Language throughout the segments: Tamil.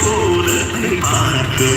திருமண கோலத்தை பார்க்க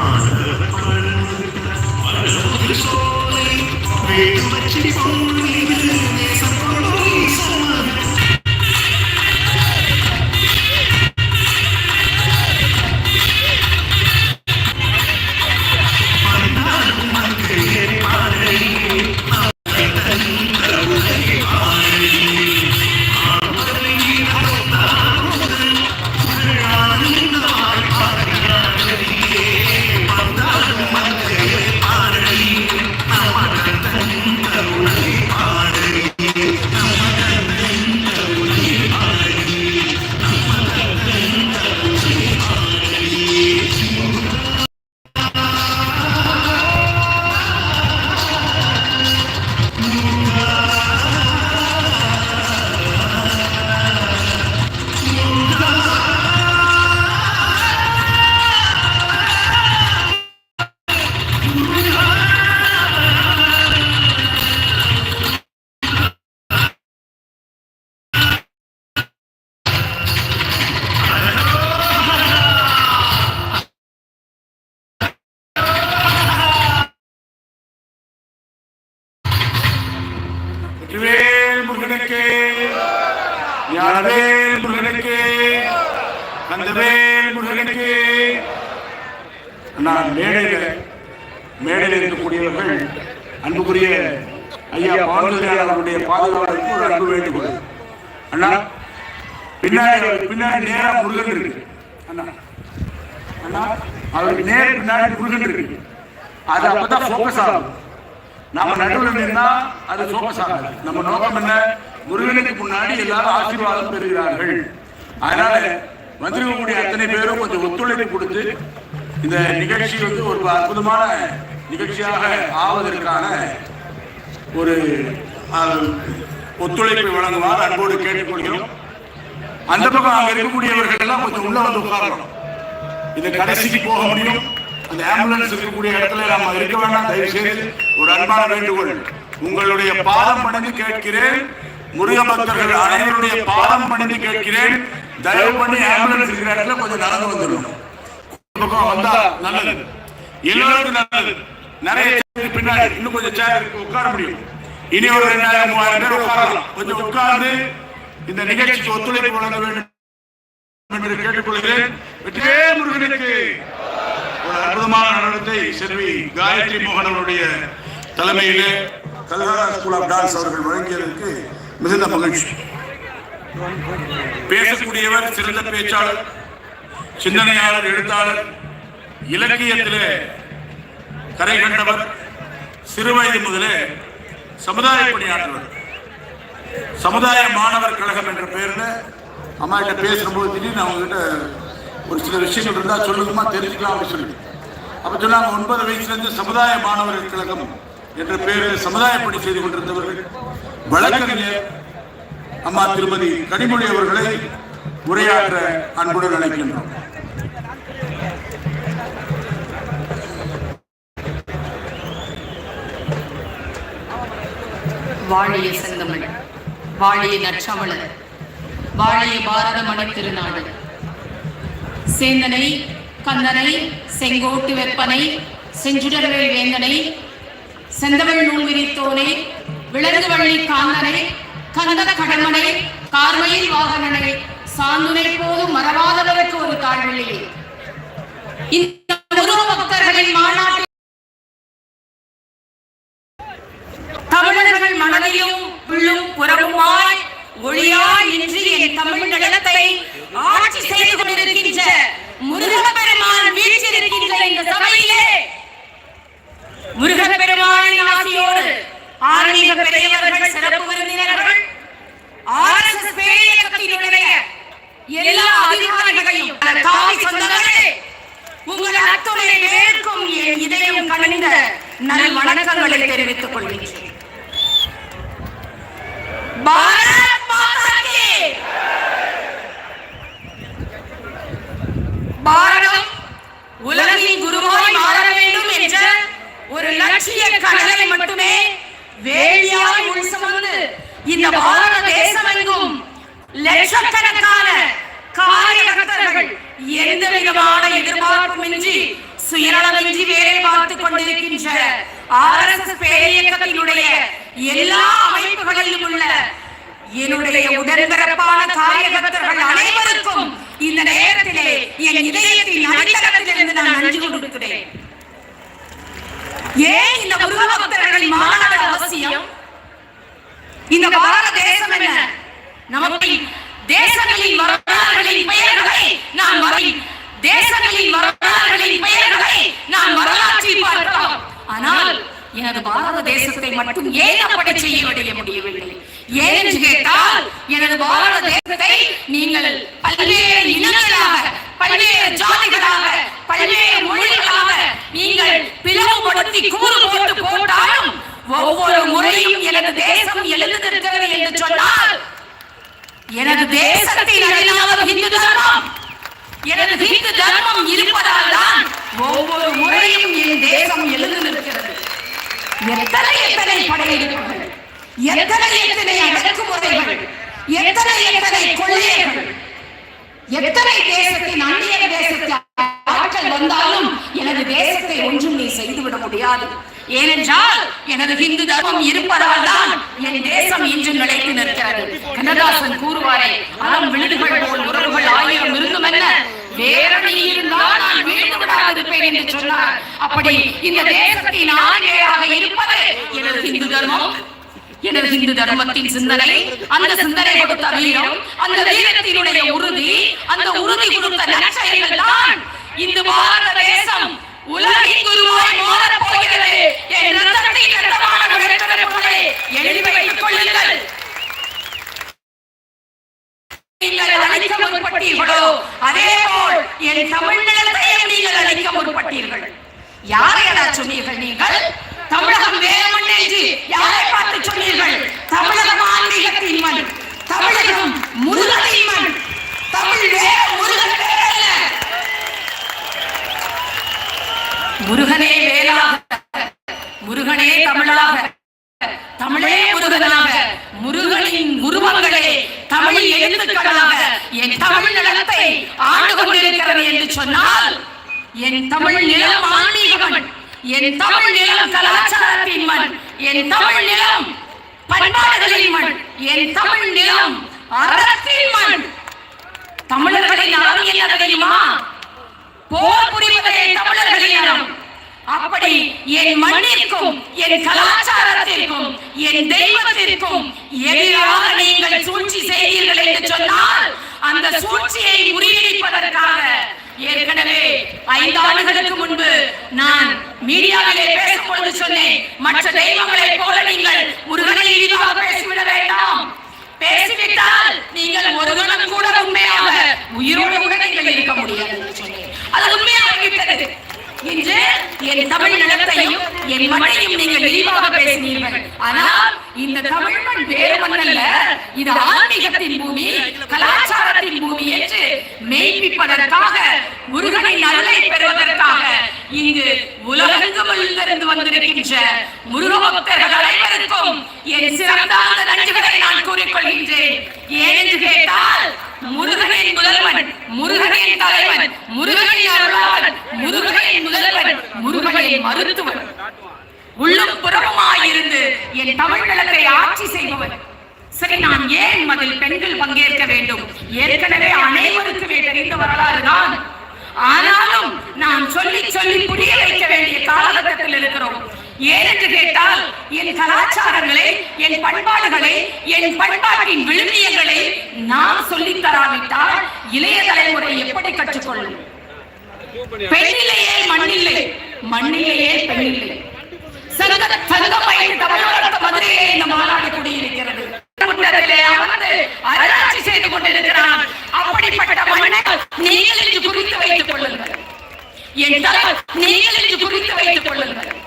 ആദരവത്താൽ മനസ്സോടെ വേണം வேல் முருகனுக்கு அந்த வேல் முருகனுக்கு. நான் மேடையில் மேடையில் இருக்கக்கூடியவர்கள் அன்புக்குரிய ஐயா பாரதியார் அவருடைய பாதுகாவலுக்கு ஒரு அன்பு வேண்டுகோள். அண்ணா பின்னாடி பின்னாடி நேரா முருகன் இருக்கு. அண்ணா அண்ணா அவருக்கு நேர பின்னாடி முருகன் இருக்கு. அது அப்பதான் ஃபோக்கஸ் ஆகும். நம்ம நடுவில் நின்னா அது ஃபோக்கஸ் ஆகாது. நம்ம நோக்கம் என்ன? முருகனுக்கு முன்னாடி எல்லாரும் ஆசீர்வாதம் பெறுகிறார்கள். அதனால வந்திருக்கக்கூடிய அத்தனை பேரும் கொஞ்சம் ஒத்துழைப்பு கொடுத்து இந்த நிகழ்ச்சி வந்து ஒரு அற்புதமான நிகழ்ச்சியாக ஆவதற்கான ஒரு ஒத்துழைப்பை வழங்குமாறு அன்போடு கேட்டுக்கொள்கிறோம். அந்த பக்கம் அங்க இருக்கக்கூடியவர்கள் எல்லாம் கொஞ்சம் உள்ள வந்து உட்காரணும். இந்த கடைசிக்கு போக முடியும். அந்த ஆம்புலன்ஸ் இருக்கக்கூடிய இடத்துல நம்ம இருக்க வேண்டாம். தயவு செய்து ஒரு அன்பான வேண்டுகோள். உங்களுடைய பாதம் படங்கு கேட்கிறேன். முருக பக்தர்கள் அனைவருடைய பாதம் பண்ணி கேட்கிறேன். தயவு பண்ணி ஆம்புலன்ஸ் இருக்கிற இடத்துல கொஞ்சம் நடந்து வந்துடணும் வந்தா நல்லது. எல்லோருக்கும் நல்லது. நிறைய பின்னாடி இன்னும் கொஞ்சம் சேர் உட்கார முடியும். இனி ஒரு ரெண்டாயிரம் மூவாயிரம் பேர் உட்காரலாம். கொஞ்சம் உட்கார்ந்து இந்த நிகழ்ச்சிக்கு ஒத்துழைப்பு வழங்க வேண்டும் என்று கேட்டுக்கொள்கிறேன். வெற்றியே முருகனுக்கு. ஒரு அற்புதமான நடனத்தை செல்வி காயத்ரி மோகன் அவருடைய தலைமையிலே கல்கரா ஸ்கூல் ஆஃப் டான்ஸ் அவர்கள் வழங்கியதற்கு மிகுந்த மகிழ்ச்சி. பேசக்கூடியவர் சிறந்த பேச்சாளர் சிந்தனையாளர் எழுத்தாளர் இலக்கியத்திலே கரை கண்டவர் சிறுவயது முதலே சமுதாய பணியாற்றுவர். சமுதாய மாணவர் கழகம் என்ற பெயரில் அம்மா கிட்ட பேசும்போது திடீர்னு அவங்ககிட்ட ஒரு சில விஷயங்கள் இருந்தால் சொல்லுங்கம்மா தெரிஞ்சுக்கலாம் அப்படின்னு சொல்லி அப்போ சொன்னாங்க ஒன்பது வயசுலேருந்து சமுதாய மாணவர் கழகம் என்ற பெயரில் சமுதாய பணி செய்து கொண்டிருந்தவர்கள் வழக்கறிஞர் அம்மா திருமதி கனிமொழி அவர்களை உரையாற்ற அன்புடன் அழைக்கின்றோம். வாழிய செந்தமிழ் வாழிய நற்றமிழர் வாழிய பாரத மணி திருநாடு. சேந்தனை கந்தனை செங்கோட்டு வெப்பனை செஞ்சுடர்வேல் வேந்தனை செந்தமிழ் நூல் விரித்தோனே விலங்கு வள்ளி காந்தனை கந்த கடமனை கார்மையில் வாகனனை சாந்துனை போதும் மறவாதவருக்கு ஒரு தாழ்வில்லையே இந்த முருக பக்தர்களின் மாநாட்டில் தமிழர்கள் மனதையும் உள்ளும் புறமுமாய் ஒளியாய் நின்று என் தமிழ் நிலத்தை ஆட்சி செய்து கொண்டிருக்கின்ற முருகப்பெருமான் வீற்றிருக்கின்ற இந்த சபையிலே முருகப்பெருமானின் ஆசியோடு ஆன்மீக பெரியவர்கள் சிறப்பு விருந்தினர்கள் ஆர்எஸ்எஸ் பேரியக்கத்தினுடைய எல்லா அதிகாரிகளையும் தாய் சொந்தங்களே உங்கள் அத்துணை மேற்கும் என் இதயம் கணிந்த நல் வணக்கங்களை தெரிவித்துக் கொள்கிறேன் பாரத் மாதா கி பாரதம் உலகின் குருவாய் மாற வேண்டும் என்ற ஒரு லட்சிய கடலை மட்டுமே வேலியாய் உள் சுமந்து இந்த பாரத தேசமெங்கும் லட்சக்கணக்கான காரியகர்த்தர்கள் எந்த விதமான எதிர்பார்ப்புமின்றி சுயநலமின்றி வேலை பார்த்துக் கொண்டிருக்கின்ற ஆர்எஸ்எஸ் பேரியக்கத்தினுடைய எல்லா அமைப்புகளிலும் உள்ள என்னுடைய உடன்பிறப்பான காரியகர்த்தர்கள் அனைவருக்கும் இந்த நேரத்திலே என் இதயத்தின் அடித்தளத்திலிருந்து நான் நன்றி கொடுக்கிறேன் ஏன் இந்த முருகபக்தர்களின் மாநாடு அவசியம்? இந்த பாரத தேசம் என்ன? நமக்கு தேசங்களின் வரலாறுகளின் பெயர்களை நாம் வரை தேசங்களின் வரலாறுகளின் பெயர்களை நாம் வரலாற்றில் பார்க்கலாம். ஆனால் எனது பாரத தேசத்தை மட்டும் ஏன் அப்படி செய்ய முடியவில்லை? ஏன் கேட்டால் எனது பாரத தேசத்தை நீங்கள் பல்வேறு இனங்களாக பல்வேறு ஜாதிகளாக பல்வேறு மொழிகளாக நீங்கள் பிளவுபடுத்தி கூறு போட்டு போட்டாலும் ஒவ்வொரு முறையும் எனது தேசம் எழுந்திருக்கிறது என்று சொன்னால் எனது தேசத்தில் அழியாத இந்து தர்மம். எனது இந்து தர்மம் இருப்பதால் தான் ஒவ்வொரு முறையும் என் தேசம் எழுந்திருக்கிறது. எத்தனை எத்தனை படையெடுப்புகள் எத்தனை எத்தனை அடக்குமுறைகள் எத்தனை எத்தனை கொள்ளைகள் எத்தனை தேசத்தின் அந்நிய தேசத்தை ஆட்கள் வந்தாலும் எனது தேசத்தை ஒன்றும் நீ செய்துவிட முடியாது. ஏனென்றால் எனது ஹிந்து தர்மம் இருப்பதால் தான் என் தேசம் இன்று நிலைத்து நிற்கிறது. கண்ணதாசன் கூறுவாரே அறம் விழுதுகள் போல் உறவுகள் ஆயிரம் இருந்தும் என்ன? இருந்தால் நான் வீழ்ந்து விடாதிருப்பேன் என்று சொன்னார். அப்படி இந்த தேசத்தின் ஆணையாக இருப்பது எனது தர்மம். எனது இந்து தர்மத்தின் சிந்தனை அந்த சிந்தனை கொடுத்த வீரம் அந்த வீரத்தினுடைய உறுதி அந்த உறுதி கொடுத்த நற்செயல்கள் தான் இந்த பாரத தேசம் உலகின் குருவாய் மாறப் போகிறது என் ரத்தத்தை ரத்தமான உடன்பிறப்புகளே, எழுதி வைத்துக் கொள்ளுங்கள். நீங்கள் அழிக்க முற்பட்டீர்களோ அதே போல் என் தமிழ் நிலத்தையும் நீங்கள் அழிக்க முற்பட்டீர்கள். சொன்னீர்கள் நீங்கள்? தமிழகம் வேமன் என்று யாரை பார்த்து சொன்னீர்கள்? தமிழகம் ஆன்மீகத்தின் மண் தமிழகம் முருகனின் மண் தமிழ் வேற முருகன் வேற அல்ல முருகனே வேலாக முருகனே தமிழாக தமிழே முருகனாக முருகனின் உருவங்களே தமிழ் எழுத்துக்களாக என் தமிழ் நிலத்தை ஆண்டு கொண்டிருக்கிறது என்று சொன்னால் என் தமிழ் நிலம் ஆன்மீகமன் என் தமிழ் நிலம் கலாச்சாரத்தின் மண் என் தமிழ் நிலம் பண்பாடுகளின் மண் என் தமிழ் நிலம் அரசின் மண். தமிழர்களின் அறம் என்ன தெரியுமா? போர் புரிவதே தமிழர்களின் அறம். அப்படி என் மண்ணிற்கும் என் கலாச்சாரத்திற்கும் என் தெய்வத்திற்கும் எதிராக நீங்கள் சூழ்ச்சி செய்தீர்கள் என்று சொன்னால் அந்த சூழ்ச்சியை முறியடிப்பதற்காக ஏற்கனவே ஐந்து ஆண்டுகளுக்கு முன்பு நான் மீடியாவிலே பேசும்பொழுது சொன்னேன் மற்ற தெய்வங்களைப் போல நீங்கள் முருகனை இழிவாக பேசிவிட வேண்டாம் பேசிவிட்டால் நீங்கள் ஒரு கணம் கூட உண்மையாக உயிரோடு கூட நீங்கள் இருக்க முடியாது சொன்னேன். அது உண்மையாகிவிட்டது இன்று என் தமிழ் நிலத்தையும் என் மண்ணையும் நீங்கள் இழிவாக பேசினீர்கள் ஆனால் இந்த தமிழ் மண் வேறு மண்ணல்ல. இது ஆன்மீகத்தின் பூமி கலாச்சாரத்தின் பூமி என்று மெய்ப்பிப்பதற்காக முருகனின் அருளை பெறுவதற்காக இங்கு உலகெங்கும் இருந்து வந்திருக்கின்ற முருகபக்தர்கள் அனைவருக்கும் என் சிறந்த நன்றிகளை நான் கூறிக்கொள்கின்றேன். ஏனென்று கேட்டால் முருகனின் முதல்வன் முருகனின் தலைவன் முருகனின் அருளாளன் முருகனின் முதல்வன் முருகனின் மருத்துவன் உள்ளும் புறமாயிருந்து என் தமிழ் நிலத்தை ஆட்சி செய்பவன் சரி நான் ஏன் அதில் பெண்கள் பங்கேற்க வேண்டும்? ஏற்கனவே அனைவருக்குமே தெரிந்த வரலாறு தான். ஆனாலும் நாம் சொல்லி சொல்லி புரிய வைக்க வேண்டிய காலகட்டத்தில் இருக்கிறோம். ஏனென்று கேட்டால் என் கலாச்சாரங்களை என் பண்பாடுகளை என் பண்பாட்டின் விழுமியங்களை நாம் சொல்லித் தராவிட்டால் இளைய தலைமுறை எப்படி கற்றுக்கொள்ளும்? பெண்ணிலேயே மண்ணில்லை மண்ணிலேயே பெண்ணில்லை. சங்க சங்கம் வைத்து மதுரையிலே இந்த மாநாடு செய்து கொண்டிருக்கிறான். அப்படிப்பட்ட மண்ணை நீங்கள் இன்று குறித்து வைத்துக் கொள்ளுங்கள். என் நீங்கள் குறித்து வைத்துக் கொள்ளுங்கள்.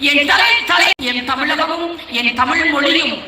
என் தலை தலை என் தமிழகமும் என் தமிழ் மொழியும்.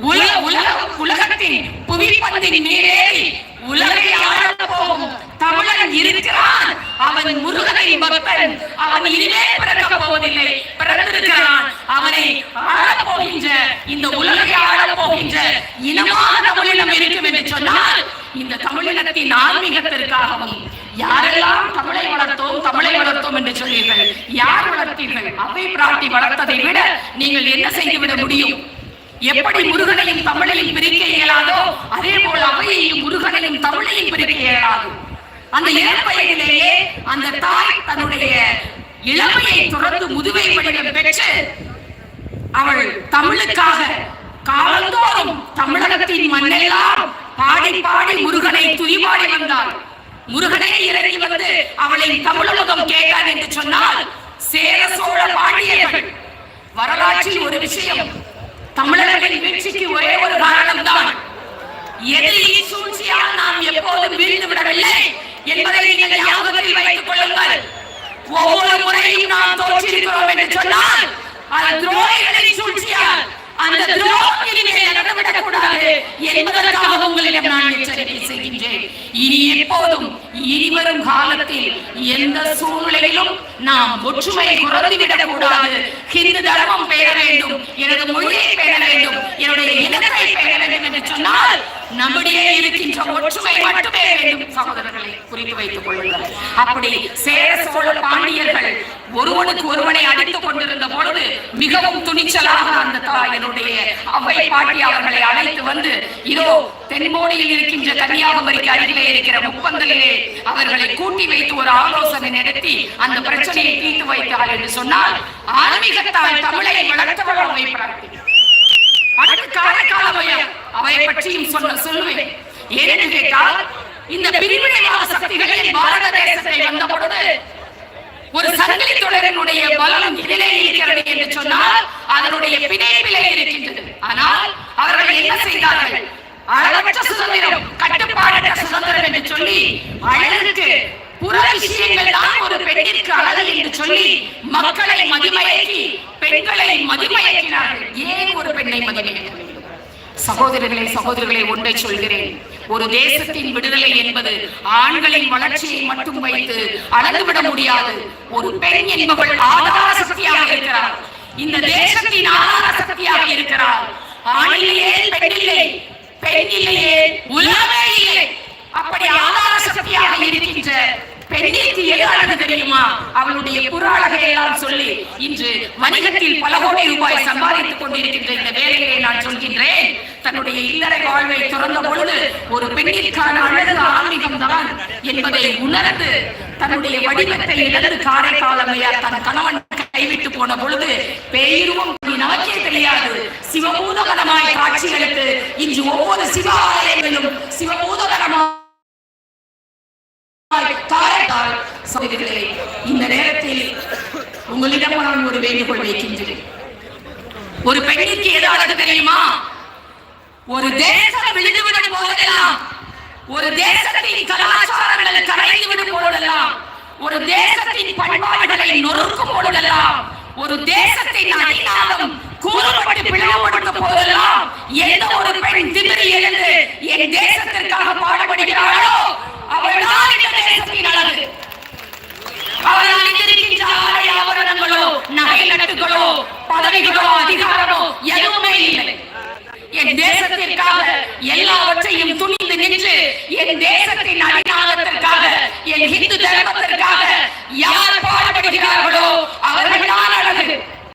உலக உலக உலகத்தின் புவிப்பந்தின் மீறேறி உலகை ஆளப் போகும் தமிழன் இருக்கிறான். அவன் முருகனை பக்தன் அவன் இனிமே பிறக்க போவதில்லை. பிறந்திருக்கிறான். அவனை ஆளப் போகின்ற இந்த உலகை ஆளப் போகின்ற இனமான தமிழினம் இருக்கும் என்று சொன்னால் இந்த தமிழினத்தின் ஆன்மீகத்திற்காகவும் யாரெல்லாம் தமிழை வளர்த்தோம் தமிழை வளர்த்தோம் என்று சொன்னீர்கள் யார் வளர்த்தீர்கள்? அவை பிராட்டி வளர்த்ததை விட நீங்கள் என்ன செய்துவிட முடியும்? எப்படி முருகனையும் தமிழையும் பிரிக்க இயலாதோ அதே போல் அவையையும் முருகனையும் தமிழையும் பிரிக்க இயலாது. அந்த இளம் அந்த தாய் தன்னுடைய இளமையை தொடர்ந்து முதுமை வடிவம் பெற்று அவள் தமிழுக்காக காலந்தோறும் தமிழகத்தின் மண்ணெல்லாம் பாடி பாடி முருகனை துதிபாடி வந்தாள். முருகனே இறங்கி வந்து அவளை தமிழகம் கேட்டார் என்று சொன்னால் சேர சோழ பாண்டியர்கள். வரலாற்றில் ஒரு விஷயம் தமிழர்களின் வீழ்ச்சிக்கு ஒரே ஒரு காரணம் தான் எதிரியின் சூழ்ச்சியால் நாம் எப்போதும் வீழ்ந்து விடவில்லை என்பதை நீங்கள் ஞாபகத்தில் வைத்துக் கொள்ளுங்கள். ஒவ்வொரு முறையும் நாம் தோற்றிருக்கிறோம் என்று சொன்னால் அது துரோகிகளின் சூழ்ச்சியால் கூடாது என்பதற்காக உங்களிடம் நான் எச்சரிக்கை செய்கின்றேன். இனி எப்போதும் இனிவரும் காலத்தில் எந்த சூழ்நிலையிலும் நாம் ஒற்றுமையை குறைந்துவிடக் கூடாது. ஹிந்து தர்மம் பெற வேண்டும் எனது மொழியை பெற வேண்டும் என்னுடைய இனத்தை பெற வேண்டும் என்று சொன்னால் நம்முடைய இருக்கின்ற ஒற்றுமை மட்டுமே வேண்டும் சகோதரர்களை குறித்து வைத்துக் கொள்ளுங்கள். அப்படி சேர சோழ பாண்டியர்கள் ஒருவனுக்கு ஒருவனை அடித்துக் கொண்டிருந்த பொழுது மிகவும் துணிச்சலாக அந்த தாயனுடைய அவை பாட்டி அவர்களை அழைத்து வந்து இதோ தென்மோடியில் இருக்கின்ற கன்னியாகுமரிக்கு அருகிலே இருக்கிற முப்பந்தலிலே அவர்களை கூட்டி வைத்து ஒரு ஆலோசனை நடத்தி அந்த பிரச்சனையை தீர்த்து வைத்தார் என்று சொன்னால் ஆன்மீகத்தால் தமிழை வளர்த்தவர்கள் அவை அவை பற்றியும் சொல்ல சொல்லுவேன் கேட்டால் இந்த பிரிவினைவாத சக்திகளில் பாரத தேசத்தை வந்த பொழுது ஒரு சங்கிலி தொடரினுடைய பலம் இதிலே இருக்கிறது என்று சொன்னால் அதனுடைய பிணை அவர்கள் என்ன செய்தார்கள்? அளவற்ற சுதந்திரம் கட்டுப்பாடற்ற சுதந்திரம் என்று சொல்லி அழகுக்கு புற விஷயங்கள் தான் ஒரு பெண்ணிற்கு அழகு என்று சொல்லி மக்களை மதிமயக்கி பெண்களை மதிமயக்கினார்கள். ஏன் ஒரு பெண்ணை மதிமயக்க சகோதரர்களே சகோதரர்களே ஒன்றை சொல்கிறேன். ஒரு தேசத்தின் விடுதலை என்பது ஆண்களின் வளர்ச்சியை மட்டும் வைத்து அளந்துவிட முடியாது. ஒரு பெண் என்பவள் ஆதார சக்தியாக இருக்கிறார் இந்த தேசத்தின் ஆதார சக்தியாக இருக்கிறார் ஆணிலேயே பெண்ணில்லை பெண்ணிலேயே உலகமே இல்லை. அப்படி ஆதார சக்தியாக இருக்கின்ற பெண்ணிற்கு எது அழகு தெரியுமா? அவளுடைய புற அழகை எல்லாம் சொல்லி இன்று வணிகத்தில் பல கோடி ரூபாய் சம்பாதித்துக் கொண்டிருக்கின்ற இந்த வேலையை நான் சொல்கின்றேன். தன்னுடைய இல்லறை வாழ்வை துறந்த பொழுது ஒரு பெண்ணிற்கான அழகு ஆன்மீகம் தான் என்பதை உணர்ந்து தன்னுடைய வடிவத்தை இழந்து காரைக்காலமையார் தன் கணவன் கைவிட்டு போன பொழுது பேருவம் நமக்கே சிவபூதகரமாய் காட்சிகளுக்கு இன்று ஒவ்வொரு சிவ சிவபூதகரமாக இந்த நேரத்தில் உங்களிடம் நான் ஒரு வேண்டுகோள் வைக்கின்றேன். ஒரு பெண்ணிற்கு ஏதாவது தெரியுமா? ஒரு தேசம் விழுந்துவிடும் போதெல்லாம் ஒரு தேசத்தின் கலாச்சாரங்கள் கரைந்து விடும் போதெல்லாம் ஒரு தேசத்தின் பண்பாடுகளை நொறுக்கும் போதெல்லாம் ஒரு தேசத்தின் அடிநாதம் எந்த ஒரு பெண் திமிரி எழுந்து என் தேசத்திற்காக பாடுபடுகிறாளோ அவள் தான் இந்த தேசத்தின் அழகு அவரால் இருக்கின்ற ஆடை ஆபரணங்களோ நகை நட்டுகளோ பதவிகளோ அதிகாரமோ எதுவுமே இல்லை. என் தேசத்திற்காக எல்லாவற்றையும் துணிந்து நின்று என் தேசத்தின் அடிநாதத்திற்காக என் இந்து தர்மத்திற்காக யார் பாடுபடுகிறார்களோ அவர்கள்தான் அழகு